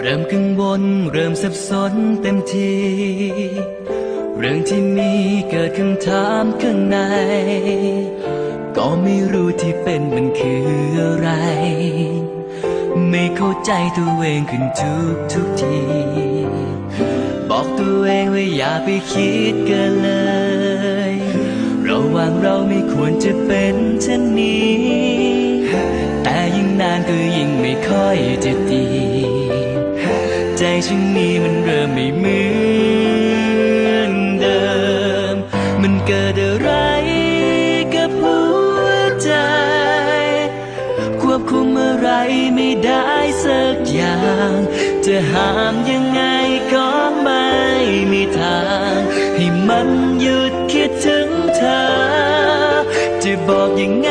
เริ่มกังวลเริ่มสับสนเต็มที เรื่องที่มีเกิดคำถามข้างใน ก็ไม่รู้ที่เป็นมันคืออะไร ไม่เข้าใจตัวเองขึ้นทุกทุกที บอกตัวเองว่าอย่าไปคิดเกินเลยระหว่างเราไม่ควรจะเป็นเช่นนี้ แต่ยิ่งนานก็ยิ่งไม่ค่อยจะดี ใจฉันนี้มันเริ่มไม่เหมือนเดิม มันเกิดอะไรกับหัวใจ ควบคุมอะไรไม่ได้สักอย่าง จะห้ามยังไงก็ไม่มีทาง ให้มันหยุดคิดถึงเธอ จะบอกยังไง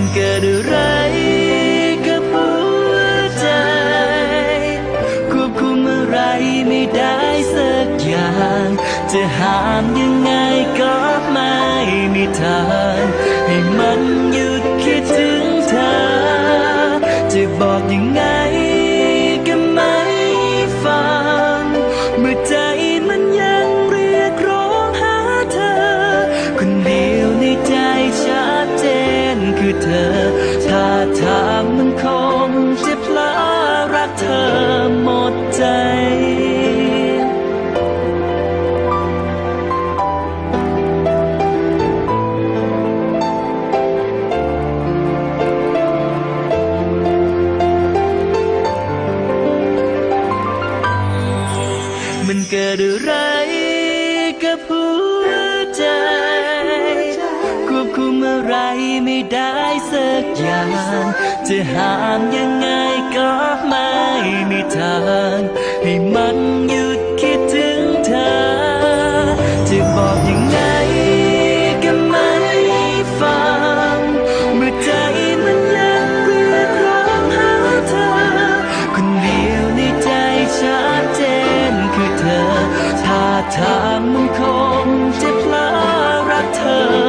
มันเกิดอะไรกับหัวใจ ควบคุมอะไรไม่ได้สักอย่าง จะห้ามยังไงก็ไม่มีทางให้มัน เกิดอะไรกับหัวใจ ควบคุมอะไรไม่ได้สักอย่าง จะห้ามยังไงก็ไม่มีทาง ให้มันอยุ turn.